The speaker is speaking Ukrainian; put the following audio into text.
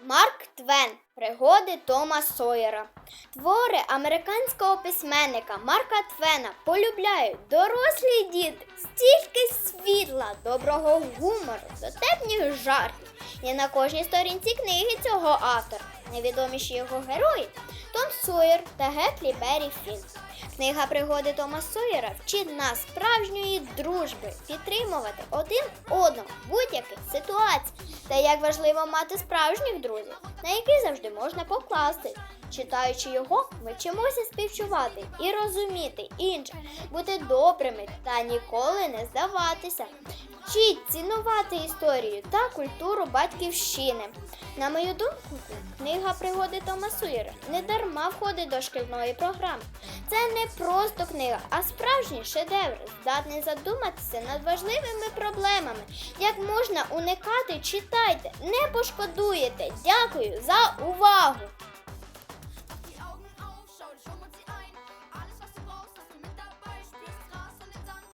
Марк Твен. Пригоди Тома Сойера. Твори американського письменника Марка Твена полюбляють дорослі діти. Стільки світла, доброго гумору, дотепних жартів. Є на кожній сторінці книги цього автора. Найвідоміші його герої Том Сойер та Геклі Беррі Фін. Книга пригоди Тома Сойера вчить нас справжньої дружби, підтримувати один одного будь-яких ситуаціях. Та як важливо мати справжніх друзів, на які завжди можна покласти. Читаючи його, ми вчимося співчувати і розуміти інших, бути добрими та ніколи не здаватися. Вчіть цінувати історію та культуру батьківщини. На мою думку, книга пригоди Тома Сойера не дарма входить до шкільної програми. Це не просто книга, а справжній шедевр, здатний задуматися над важливими проблемами. Як можна уникати, читайте, не пошкодуєте. Дякую за увагу!